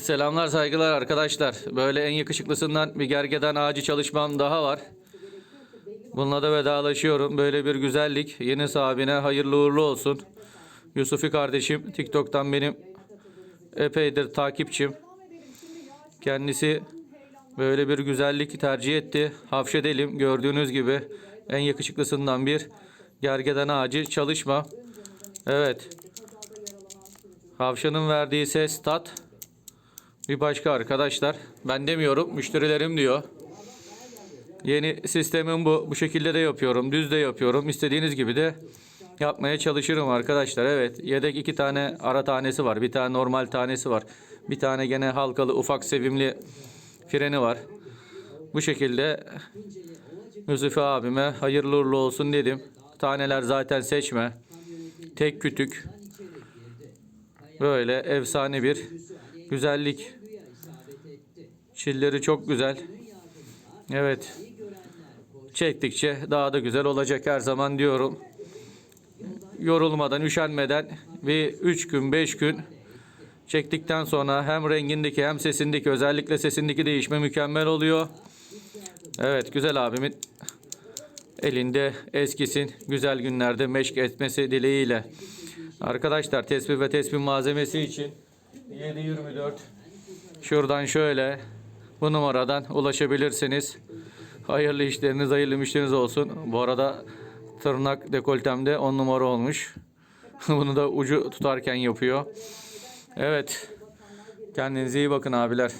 Selamlar saygılar arkadaşlar. Böyle en yakışıklısından bir gergeden ağacı çalışmam daha var. Bununla da vedalaşıyorum. Böyle bir güzellik. Yeni sahibine hayırlı uğurlu olsun. Yusufi kardeşim TikTok'tan benim epeydir takipçim. Kendisi böyle bir güzellik tercih etti. Hafşedelim gördüğünüz gibi en yakışıklısından bir gergeden ağacı çalışma. Evet. Havşanın verdiği ses tat. Bir başka arkadaşlar. Ben demiyorum müşterilerim diyor. Yeni sistemim bu. Bu şekilde de yapıyorum. Düz de yapıyorum. İstediğiniz gibi de yapmaya çalışırım arkadaşlar. Evet. Yedek iki tane ara tanesi var. Bir tane normal tanesi var. Bir tane gene halkalı ufak sevimli freni var. Bu şekilde Yusufi abime hayırlı uğurlu olsun dedim. Taneler zaten seçme. Tek kütük. Böyle efsane bir güzellik. Çilleri çok güzel. Evet. Çektikçe daha da güzel olacak her zaman diyorum. Yorulmadan, üşenmeden bir 3 gün, 5 gün çektikten sonra hem rengindeki hem sesindeki özellikle sesindeki değişme mükemmel oluyor. Evet güzel abimin elinde eskisin güzel günlerde meşk etmesi dileğiyle. Arkadaşlar tespih ve tespih malzemesi için 724 şuradan şöyle bu numaradan ulaşabilirsiniz. Hayırlı işleriniz, hayırlı müşteriniz olsun. Bu arada tırnak dekoltemde 10 numara olmuş. Bunu da ucu tutarken yapıyor. Evet. Kendinize iyi bakın abiler.